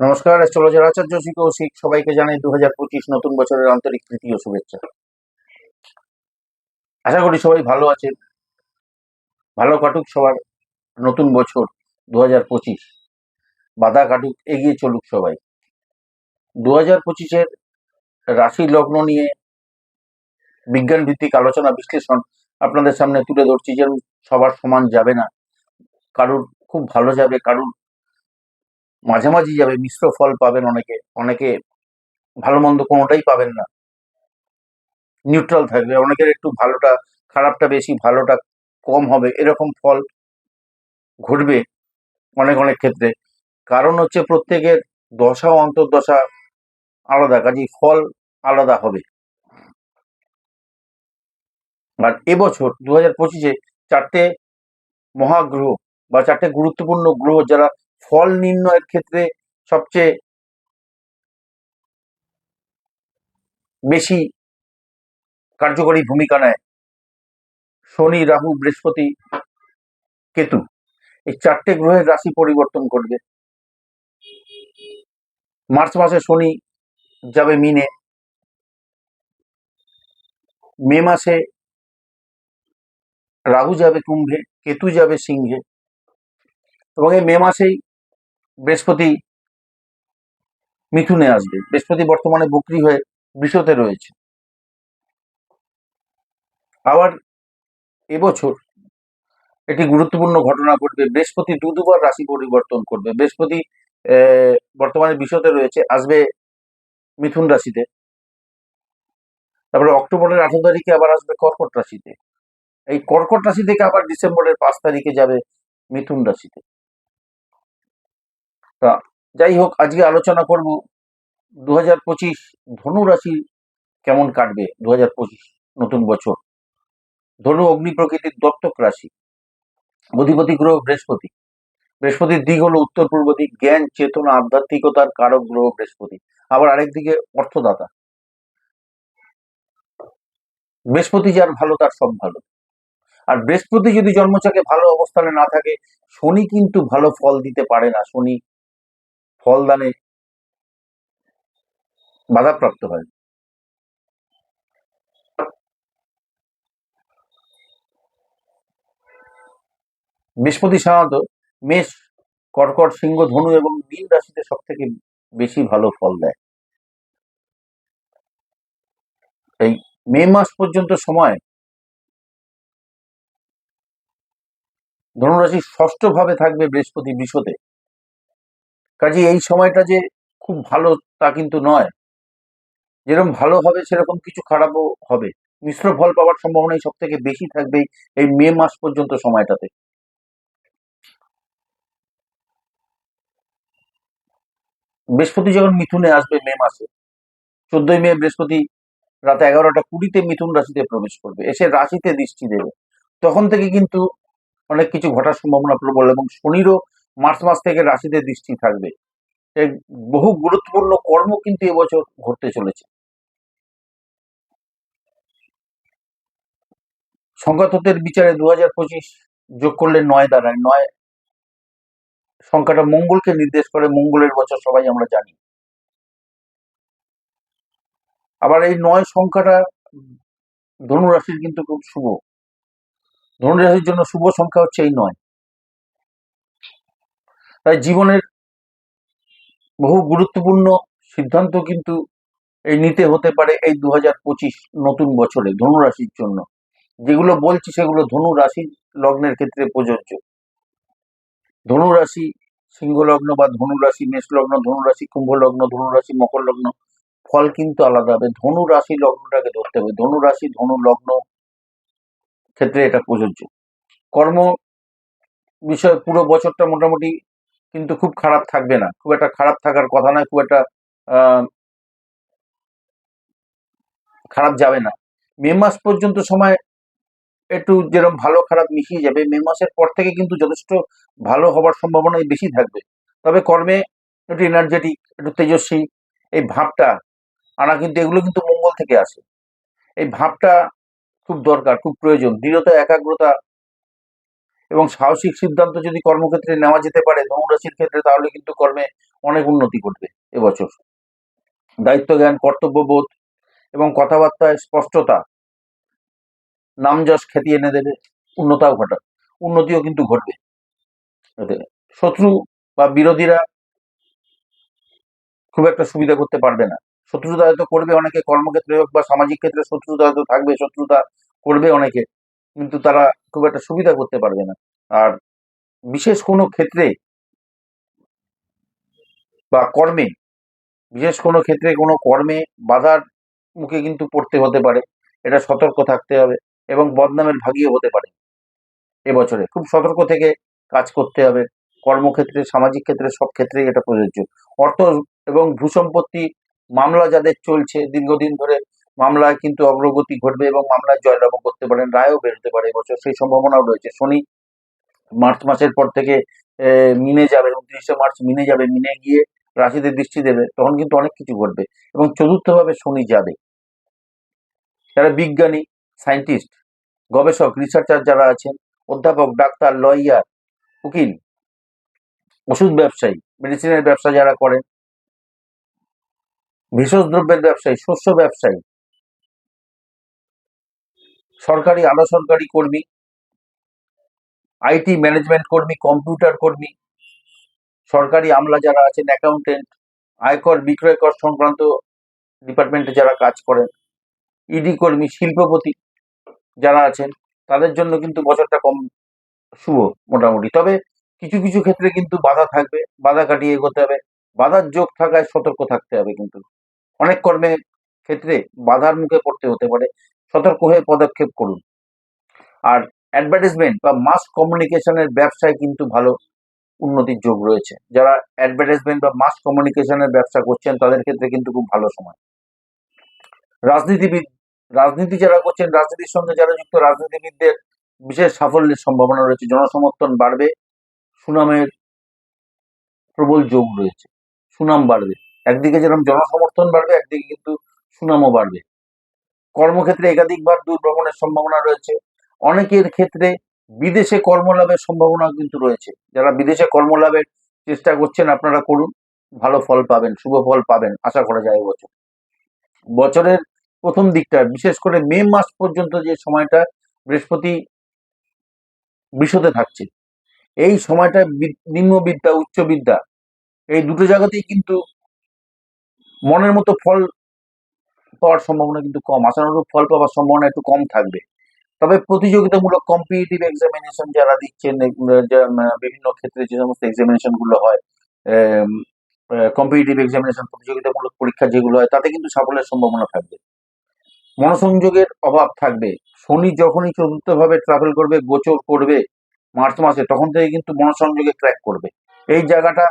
নমস্কার, অ্যাস্ট্রোলজার আচার্য শ্রী কৌশিক। সবাইকে জানাই দু হাজার পঁচিশ নতুন বছরের আন্তরিক তৃতীয় শুভেচ্ছা। আশা করি সবাই ভালো আছেন। ভালো কাটুক সবার নতুন বছর দু হাজার পঁচিশ। বাধা কাটুক, এগিয়ে চলুক সবাই। দু হাজার পঁচিশের রাশি লগ্ন নিয়ে বিজ্ঞান ভিত্তিক আলোচনা বিশ্লেষণ আপনাদের সামনে তুলে ধরছি। যেন সবার সমান যাবে না, কারুর খুব ভালো যাবে, কারুর মাঝামাঝি যাবে, মিশ্র ফল পাবেন অনেকে অনেকে ভালো মন্দ কোনোটাই পাবেন না। নিউট্রাল থাকবে, অনেকের একটু ভালোটা, খারাপটা বেশি, ভালোটা কম হবে, এরকম ফল ঘটবে অনেক অনেক ক্ষেত্রে। কারণ হচ্ছে প্রত্যেকের দশা অন্তর্দশা আলাদা, কাজেই ফল আলাদা হবে। আর এবছর দু হাজার পঁচিশে চারটে মহাগ্রহ বা চারটে গুরুত্বপূর্ণ গ্রহ যারা ফল নির্ণয়ের ক্ষেত্রে সবচেয়ে বেশি কার্যকরী ভূমিকা নেয় শনি, রাহু, বৃহস্পতি, কেতু। এই চারটে গ্রহের রাশি পরিবর্তন করবে। মার্চ মাসে শনি যাবে মিনে। মে মাসে রাহু যাবে কুম্ভে, কেতু যাবে সিংহে। এবং এই মে মাসেই বৃহস্পতি মিথুনে আসবে। বৃহস্পতি বর্তমানে বকরি হয়ে বৃষতে রয়েছে। আবার এবছর একটি গুরুত্বপূর্ণ ঘটনা ঘটবে। বৃহস্পতি দু দুবার রাশি পরিবর্তন করবে। বৃহস্পতি বর্তমানে বিশতে রয়েছে, আসবে মিথুন রাশিতে। তারপরে অক্টোবরের আঠারো তারিখে আবার আসবে কর্কট রাশিতে। এই কর্কট রাশি থেকে আবার ডিসেম্বরের পাঁচ তারিখে যাবে মিথুন রাশিতে। তা যাই হোক, আজকে আলোচনা করব দু হাজার পঁচিশ ধনু রাশি কেমন কাটবে দু হাজার পঁচিশ নতুন বছর? ধনু অগ্নি প্রকৃতির দত্তক রাশি, অধিপতি গ্রহ বৃহস্পতি। বৃহস্পতির দিক হলো উত্তর পূর্ব দিক, জ্ঞান, চেতনা, আধ্যাত্মিকতার কারক গ্রহ বৃহস্পতি। আবার আরেকদিকে অর্থদাতা। বৃহস্পতি যার ভালো, তার সব ভালো। আর বৃহস্পতি যদি জন্মচকে ভালো অবস্থানে না থাকে, শনি কিন্তু ভালো ফল দিতে পারে না। শনি ফলদানে বাধাপ্রাপ্ত হয়। বৃহস্পতি সাধারণত মেষ, কর্কট, সিংহ, ধনু এবং মীন রাশিতে সব থেকে বেশি ভালো ফল দেয়। এই মে মাস পর্যন্ত সময় ধনুরাশি ষষ্ঠ ভাবে থাকবে বৃহস্পতি বিশতে কাজে এই সময়টা যে খুব ভালো তা কিন্তু নয়। যেরকম ভালো হবে, সেরকম কিছু খারাপও হবে। মিশ্র ফল পাওয়ার সম্ভাবনাই সব থেকে বেশি থাকবে এই মে মাস পর্যন্ত সময়টাতে। বৃহস্পতি যখন মিথুনে আসবে মে মাসে, চোদ্দই মে বৃহস্পতি রাতে এগারোটা কুড়িতে মিথুন রাশিতে প্রবেশ করবে, এসে রাশিতে দৃষ্টি দেবে। তখন থেকে কিন্তু অনেক কিছু ঘটার সম্ভাবনা প্রবল এবং শনিরও মার্চ মাস থেকে রাশিতে দৃষ্টি থাকবে। এই বহু গুরুত্বপূর্ণ কর্ম কিন্তু এবছর ঘটতে চলেছে। সংখ্যাতত্ত্বের বিচারে দু হাজার পঁচিশ যোগ করলে নয় দাঁড়ায়। নয় সংখ্যাটা মঙ্গলকে নির্দেশ করে, মঙ্গলের বছর সবাই আমরা জানি। আবার এই নয় সংখ্যাটা ধনুরাশির কিন্তু খুব শুভ। ধনুরাশির জন্য শুভ সংখ্যা হচ্ছে এই নয়। তাই জীবনের বহু গুরুত্বপূর্ণ সিদ্ধান্ত কিন্তু এই নিতে হতে পারে এই দু হাজার পঁচিশ নতুন বছরে ধনুরাশির জন্য। যেগুলো বলছি সেগুলো ধনু রাশি লগ্নের ক্ষেত্রে প্রযোজ্য। ধনু রাশি সিংহ লগ্ন বা ধনু রাশি মেষ লগ্ন ধনু রাশি কুম্ভ লগ্ন ধনু রাশি মকর লগ্ন ফল কিন্তু আলাদা হবে। ধনু রাশি লগ্নটাকে ধরতে হবে। ধনু রাশি ধনু লগ্ন ক্ষেত্রে এটা প্রযোজ্য। কর্ম বিষয়ে পুরো বছরটা মোটামুটি কিন্তু খুব খারাপ থাকবে না। খুব একটা খারাপ থাকার কথা নয়, খুব একটা খারাপ যাবে না। মে মাস পর্যন্ত সময় একটু যেরকম ভালো খারাপ মিশিয়ে যাবে, মে মাসের পর থেকে কিন্তু যথেষ্ট ভালো হবার সম্ভাবনাই বেশি থাকবে। তবে কর্মে একটু এনার্জেটিক একটু তেজস্বী, এই ভাবটা আনা কিন্তু, এগুলো কিন্তু মঙ্গল থেকে আসে। এই ভাবটা খুব দরকার, খুব প্রয়োজন। দৃঢ়তা, একাগ্রতা এবং সাহসিক সিদ্ধান্ত যদি কর্মক্ষেত্রে নেওয়া যেতে পারে, ধনুরাশির ক্ষেত্রে তাহলে কিন্তু কর্মে অনেক উন্নতি ঘটবে এবছর। দায়িত্ব জ্ঞান কর্তব্যবোধ এবং কথাবার্তায় স্পষ্টতা নাম যশ খ্যাতি এনে দেবে, উন্নতাও ঘটা, উন্নতিও কিন্তু ঘটবে। শত্রু বা বিরোধীরা খুব একটা সুবিধা করতে পারবে না। শত্রুতা হয়তো করবে অনেকে, কর্মক্ষেত্রে হোক বা সামাজিক ক্ষেত্রে শত্রুতা হয়তো থাকবে, শত্রুতা করবে অনেকে। কিন্তু তারা খুব একটা সুবিধা করতে পারবে না। আর বিশেষ কোনো ক্ষেত্রে বা কর্মে, বিশেষ কোনো ক্ষেত্রে কোনো কর্মে বাধার মুখে কিন্তু পড়তে হতে পারে। এটা সতর্ক থাকতে হবে এবং বদনামের ভাগিও হতে পারে এবছরে। খুব সতর্ক থেকে কাজ করতে হবে। কর্মক্ষেত্রে, সামাজিক ক্ষেত্রে, সব ক্ষেত্রেই এটা প্রযোজ্য। অর্থ এবং ভূসম্পত্তি মামলা যাদের চলছে দীর্ঘদিন ধরে মামলায় কিন্তু অগ্রগতি ঘটবে এবং মামলায় জয়লাভও করতে পারেন, রায়ও বেরোতে পারে এবছর। সেই সম্ভাবনাও রয়েছে। শনি মার্চ মাসের পর থেকে মিনে যাবে উনত্রিশে মার্চ মিনে যাবে, মিনে গিয়ে রাশিতে দৃষ্টি দেবে, তখন কিন্তু অনেক কিছু ঘটবে এবং চতুর্থভাবে শনি যাবে। যারা বিজ্ঞানী, সায়েন্টিস্ট, গবেষক, রিসার্চার যারা আছেন, অধ্যাপক, ডাক্তার, লয়ার, উকিল, ওষুধ ব্যবসায়ী, মেডিসিনের ব্যবসা যারা করেন, ভেষজ দ্রব্যের ব্যবসায়ী, শস্য ব্যবসায়ী সরকারি আধা সরকারি কর্মী আইটি ম্যানেজমেন্ট কর্মী, কম্পিউটার কর্মী, সরকারি আমলা যারা আছেন অ্যাকাউন্টেন্ট আয়কর বিক্রয় কর সংক্রান্ত ডিপার্টমেন্টে যারা কাজ করেন ইডি কর্মী, শিল্পপতি যারা আছেন, তাদের জন্য কিন্তু বছরটা কম শুভ মোটামুটি। তবে কিছু কিছু ক্ষেত্রে কিন্তু বাধা থাকবে, বাধা কাটিয়ে এগোতে হবে, বাধার যোগ থাকায় সতর্ক থাকতে হবে কিন্তু। অনেক কর্মের ক্ষেত্রে বাধার মুখে পড়তে হতে পারে। সতর্ক হয়ে পদক্ষেপ করুন। আর অ্যাডভার্টাইজমেন্ট বা মাস কমিউনিকেশনের ব্যবসায় কিন্তু ভালো উন্নতির যোগ রয়েছে। যারা অ্যাডভার্টাইজমেন্ট বা মাস কমিউনিকেশনের ব্যবসা করছেন, তাদের ক্ষেত্রে কিন্তু খুব ভালো সময়। রাজনীতিবিদ, রাজনীতি যারা করছেন, রাজনীতির সঙ্গে যারা যুক্ত, রাজনীতিবিদদের বিশেষ সাফল্যের সম্ভাবনা রয়েছে। জনসমর্থন বাড়বে, সুনামের প্রবল যোগ রয়েছে, সুনাম বাড়বে। একদিকে যেরকম জনসমর্থন বাড়বে, একদিকে কিন্তু সুনামও বাড়বে। কর্মক্ষেত্রে একাধিকবার দূর ভ্রমণের সম্ভাবনা রয়েছে। অনেকের ক্ষেত্রে বিদেশে কর্মলাভের সম্ভাবনা কিন্তু রয়েছে। যারা বিদেশে কর্মলাভের চেষ্টা করছেন, আপনারা করুন। ভালো ফল পাবেন, শুভ ফল পাবেন, আশা করা যায় এবছর। বছরের প্রথম দিকটা, বিশেষ করে মে মাস পর্যন্ত যে সময়টা বৃহস্পতি বৃষতে থাকছে, এই সময়টা বি- নিম্ন বিদ্যা উচ্চ বিদ্যা এই দুটো জায়গাতেই কিন্তু মনের মতো ফল পাওয়ার সম্ভাবনা কিন্তু কম, আশানুরূপ ফল পাওয়ার সম্ভাবনা একটু কম থাকবে। তবে প্রতিযোগিতামূলক কম্পিটিটিভ এক্সামিনেশন যারা দিচ্ছেন বিভিন্ন ক্ষেত্রে যে সমস্ত এক্সামিনেশনগুলো হয় কম্পিটিটিভ এক্সামিনেশন প্রতিযোগিতামূলক পরীক্ষা যেগুলো হয়, তাতে কিন্তু সাফল্যের সম্ভাবনা থাকবে। মনোসংযোগের অভাব থাকবে। শনি যখনই চতুর্থভাবে ট্রাভেল করবে, গোচর করবে মার্চ মাসে, তখন থেকে কিন্তু মনোসংযোগে ক্র্যাক করবে। এই জায়গাটা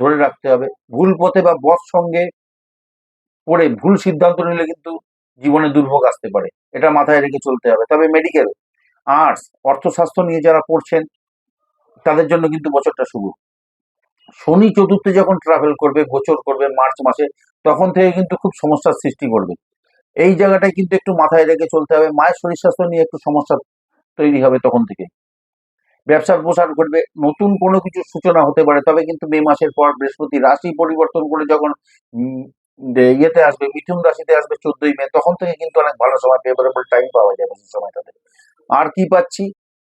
ধরে রাখতে হবে। ভুল পথে বা বস সঙ্গে পড়ে ভুল সিদ্ধান্ত নিলে কিন্তু জীবনে দুর্ভোগ আসতে পারে। এটা মাথায় রেখে চলতে হবে। তবে মেডিকেল আর্টস অর্থশাস্ত্র নিয়ে যারা পড়ছেন, তাদের জন্য কিন্তু বছরটা শুভ। শনি চতুর্থে যখন ট্রাভেল করবে, গোচর করবে মার্চ মাসে, তখন থেকে কিন্তু খুব সমস্যার সৃষ্টি করবে। এই জায়গাটায় কিন্তু একটু মাথায় রেখে চলতে হবে। মায়ের শরীর স্বাস্থ্য নিয়ে একটু সমস্যা তৈরি হবে তখন থেকে। ব্যবসার প্রসার ঘটবে, নতুন কোনো কিছু সূচনা হতে পারে, তবে কিন্তু মে মাসের পর বৃহস্পতি রাশি পরিবর্তন করে যখন ইয়েতে আসবে, মিথুন রাশিতে আসবে চোদ্দই মে, তখন থেকে কিন্তু অনেক ভালো সময় ফেভারেবল টাইম পাওয়া যাবে সেই সময়টাতে। আর কি পাচ্ছি?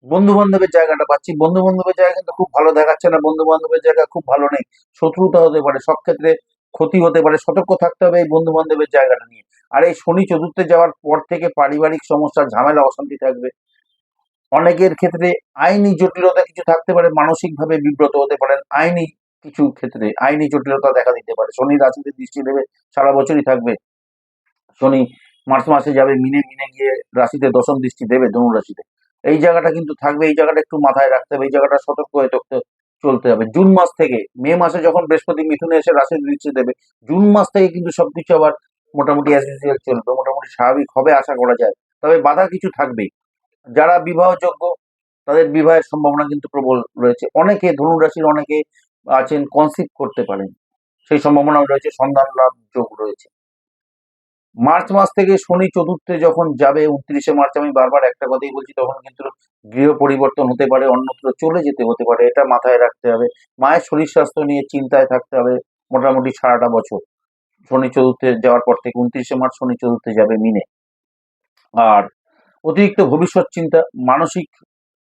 বন্ধু বান্ধবের জায়গাটা পাচ্ছি। বন্ধু বান্ধবের জায়গা কিন্তু খুব ভালো দেখাচ্ছে না বন্ধু বান্ধবের জায়গা খুব ভালো নেই। শত্রুতা হতে পারে, সব ক্ষেত্রে ক্ষতি হতে পারে, সতর্ক থাকতে হবে এই বন্ধু বান্ধবের জায়গাটা নিয়ে। আর এই শনি চতুর্থে যাওয়ার পর থেকে পারিবারিক সমস্যা, ঝামেলা, অশান্তি থাকবে। অনেকের ক্ষেত্রে আইনি জটিলতা কিছু থাকতে পারে, মানসিকভাবে বিব্রত হতে পারেন। আইনি কিছু ক্ষেত্রে আইনি জটিলতা দেখা দিতে পারে। শনি রাশিতে দৃষ্টি দেবে, সারা বছরই থাকবে। শনি মার্চ মাসে যাবে, মিনে মিনে গিয়ে রাশিতে দশম দৃষ্টি দেবে, ধনু রাশিতে। এই জায়গাটা কিন্তু থাকবে, এই জায়গাটা একটু মাথায় রাখতে হবে, এই জায়গাটা সতর্ক হয়ে থাকতে চলতে হবে। জুন মাস থেকে, মে মাসে যখন বৃহস্পতি মিথুনে এসে রাশির দৃষ্টি দেবে, জুন মাস থেকে কিন্তু সবকিছু আবার মোটামুটি অ্যাজ ইউজুয়াল চলবে, মোটামুটি স্বাভাবিক হবে আশা করা যায়। তবে বাধা কিছু থাকবেই। যারা বিবাহযোগ্য, তাদের বিবাহের সম্ভাবনা কিন্তু প্রবল রয়েছে। অনেকে, ধনু রাশির অনেকে আছেন কনসিভ করতে পারেন। সেই সম্ভাবনা রয়েছে, সন্ধান লাভ যোগ রয়েছে। মার্চ মাস থেকে শনি চতুর্থে যখন যাবে, উনত্রিশে মার্চ, আমি বারবার একটা কথাই বলছি, তখন কিন্তু গৃহ পরিবর্তন হতে পারে, অন্যত্র চলে যেতে হতে পারে, এটা মাথায় রাখতে হবে। মায়ের শরীর স্বাস্থ্য নিয়ে চিন্তায় থাকতে হবে, মোটামুটি সারাটা বছর। শনি চতুর্থে যাওয়ার পর থেকে উনত্রিশে মার্চ, শনি চতুর্থে যাবে মিনে। আর অতিরিক্ত ভবিষ্যৎ চিন্তা, মানসিক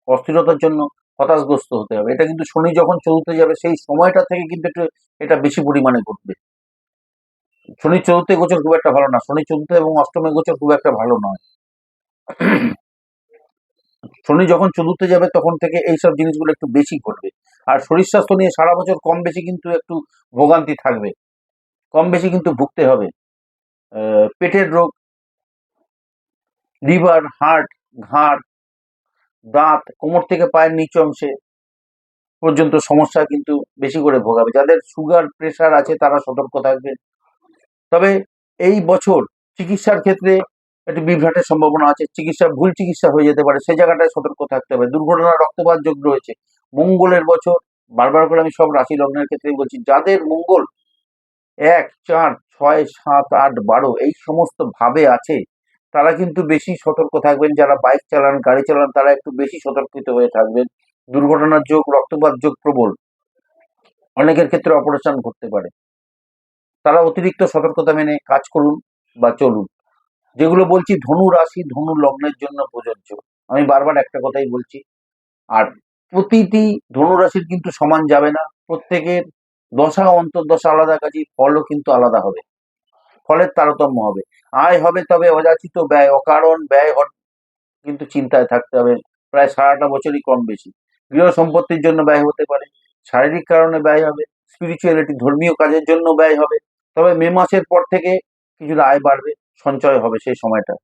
অস্থিরতার জন্য হতাশগ্রস্ত হতে হবে। এটা কিন্তু শনি যখন চতুর্থে যাবে, সেই সময়টা থেকে কিন্তু একটু এটা বেশি পরিমাণে ঘটবে। শনি চতুর্থে গোচর খুব একটা ভালো না। শনি চতুর্থে এবং অষ্টমে গোচর খুব একটা ভালো নয়। শনি যখন চতুর্থে যাবে, তখন থেকে এইসব জিনিসগুলো একটু বেশি ঘটবে। আর শরীর স্বাস্থ্য নিয়ে সারা বছর কম বেশি কিন্তু একটু ভোগান্তি থাকবে। কম বেশি কিন্তু ভুগতে হবে। পেটের রোগ, লিভার, হার্ট, ঘাড় দাঁত কোমর থেকে পায়ের নিচ অংশে পর্যন্ত সমস্যা কিন্তু বেশি করে ভোগাবে। যাদের সুগার প্রেশার আছে তারা সতর্ক থাকবেন। তবে এই বছর চিকিৎসার ক্ষেত্রে একটি বিভ্রাটের সম্ভাবনা আছে। চিকিৎসা, ভুল চিকিৎসা হয়ে যেতে পারে। সেই জায়গাটায় সতর্ক থাকতে হবে। দুর্ঘটনা রক্তপাত যোগ রয়েছে। মঙ্গলের বছর, বারবার করে আমি সব রাশি লগ্নের ক্ষেত্রে বলছি, যাদের মঙ্গল এক, চার, ছয়, সাত, আট, বারো এই সমস্ত ভাবে আছে তারা কিন্তু বেশি সতর্ক থাকবেন, যারা বাইক চালান, গাড়ি চালান, তারা একটু বেশি সতর্কিত হয়ে থাকবেন। দুর্ঘটনার যোগ, রক্তপাত যোগ প্রবল। অনেকের ক্ষেত্রে অপারেশন ঘটতে পারে। তারা অতিরিক্ত সতর্কতা মেনে কাজ করুন বা চলুন। যেগুলো বলছি, ধনু রাশি, ধনু লগ্নের জন্য প্রযোজ্য। আমি বারবার একটা কথাই বলছি, আর প্রতিটি ধনু রাশির কিন্তু সমান যাবে না। প্রত্যেকের দশা, অন্তর্দশা আলাদা কাজে ফলও কিন্তু আলাদা হবে। ফলের তারতম্য হবে। আয় হবে তবে অযাচিত ব্যয়, অকারণ ব্যয় কিন্তু চিন্তায় থাকতে হবে। প্রায় সারাটা বছরই কম বেশি। গৃহ সম্পত্তির জন্য ব্যয় হতে পারে, শারীরিক কারণে ব্যয় হবে স্পিরিচুয়ালিটি ধর্মীয় কাজের জন্য ব্যয় হবে। তবে মে মাসের পর থেকে কিছুটা আয় বাড়বে, সঞ্চয় হবে সেই সময়টা।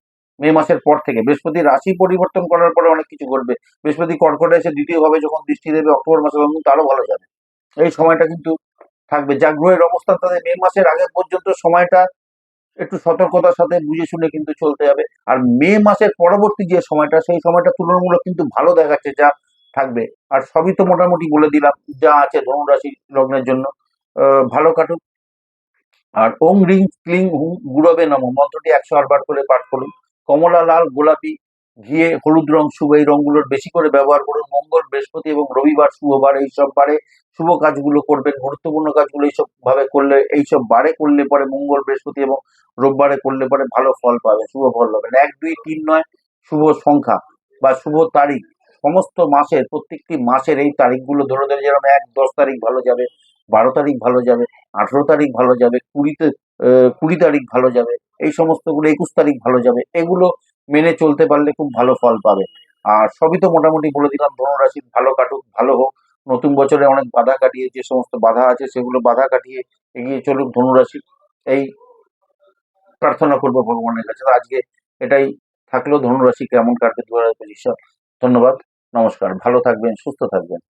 মে মাসের পর থেকে বৃহস্পতি রাশি পরিবর্তন করার পরে অনেক কিছু ঘটবে। বৃহস্পতি কর্কটে এসে দ্বিতীয়ভাবে যখন দৃষ্টি দেবে, অক্টোবর মাসে তখন তারও ভালো যাবে। এই সময়টা কিন্তু থাকবে। যা গ্রহের অবস্থান, তাদের মে মাসের আগে পর্যন্ত সময়টা একটু সতর্কতার সাথে বুঝে শুনে কিন্তু চলতে হবে। আর মে মাসের পরবর্তী যে সময়টা, সেই সময়টা তুলনামূলক কিন্তু ভালো দেখাচ্ছে যা থাকবে। আর সবই তো মোটামুটি বলে দিলাম, যা আছে ধনুরাশি লগ্নের জন্য ভালো কাটুক। আর ওং রিং ক্লিং হুম, গুরবে নম, মন্ত্রটি একশো আটবার করে পাঠ করুন। কমলা, লাল, গোলাপি ঘিয়ে হলুদ রং, শুভ এই রংগুলোর বেশি করে ব্যবহার করুন। মঙ্গল, বৃহস্পতি এবং রবিবার শুভবার এইসব বারে শুভ কাজগুলো করবেন, গুরুত্বপূর্ণ কাজগুলো এইসব ভাবে করলে, এইসব বারে করলে পরে মঙ্গল, বৃহস্পতি এবং রোববারে করলে পরে ভালো ফল পাবে শুভ ফল পাবেন। এক, দুই, তিন নয়, শুভ সংখ্যা বা শুভ তারিখ। সমস্ত মাসের, প্রত্যেকটি মাসের এই তারিখগুলো ধরে ধরে যেরকম এক, দশ তারিখ ভালো যাবে, বারো তারিখ ভালো যাবে, আঠেরো তারিখ ভালো যাবে, কুড়িতে কুড়ি তারিখ ভালো যাবে, এই সমস্তগুলো একুশ তারিখ ভালো যাবে, এগুলো মেনে চলতে পারলে খুব ভালো ফল পাবে। আর সবই তো মোটামুটি বলে দিলাম ধনুরাশি ভালো কাটুক, ভালো হোক। নতুন বছরে অনেক বাধা কাটিয়ে যে সমস্ত বাধা আছে সেগুলো বাধা কাটিয়ে এগিয়ে চলুক ধনুরাশি এই প্রার্থনা করব ভগবানের কাছে। তো আজকে এটাই থাকল। ধনুরাশি কেমন কাটবে দু হাজার পঁচিশ ধন্যবাদ, নমস্কার। ভালো থাকবেন, সুস্থ থাকবেন।